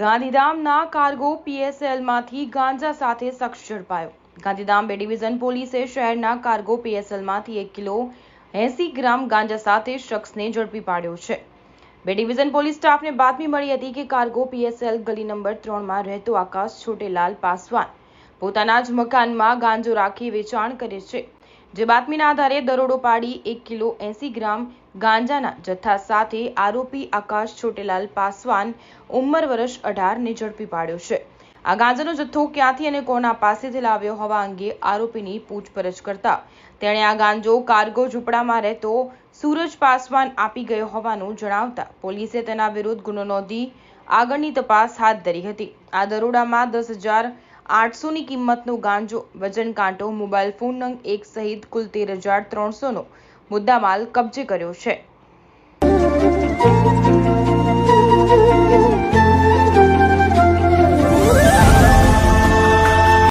ગાંધીધામના કાર્ગો પીએસએલમાંથી ગાંજા સાથે શખ્સ ઝડપાયો. ગાંધીધામ બે ડિવિઝન પોલીસે શહેરના કાર્ગો પીએસએલમાંથી એક કિલો એંસી ગ્રામ ગાંજા સાથે શખ્સને ઝડપી પાડ્યો છે. બે ડિવિઝન પોલીસ સ્ટાફને બાતમી મળી હતી કે કાર્ગો પીએસએલ ગલી નંબર ત્રણમાં રહેતો આકાશ છોટેલાલ પાસવાન પોતાના જ મકાનમાં ગાંજો રાખી વેચાણ કરે છે. જે બાતમીના આધારે દરોડો પાડી એક કિલો એસી ગ્રામ ગાંજાના જથ્થા સાથે આરોપી આકાશ છોટેલાલ પાસવાન ઉંમર વર્ષ અઢારને ઝડપી પાડ્યો છે. આ ગાંજાનો જથ્થો ક્યાંથી અને કોના પાસેથી લાવ્યો હોવા અંગે આરોપીની પૂછપરછ કરતા તેણે આ ગાંજો કાર્ગો ઝૂંપડામાં રહેતો સૂરજ પાસવાન આપી ગયો હોવાનું જણાવતા પોલીસે તેના વિરુદ્ધ ગુનો નોંધી આગળની તપાસ હાથ ધરી હતી. આ દરોડામાં દસ હજાર આઠસોની કિંમતનો ગાંજો, વજન કાંટો, મોબાઈલ ફોન નંગ એક સહિત કુલ તેર હજાર ત્રણસોનો મુદ્દામાલ કબજે કર્યો છે.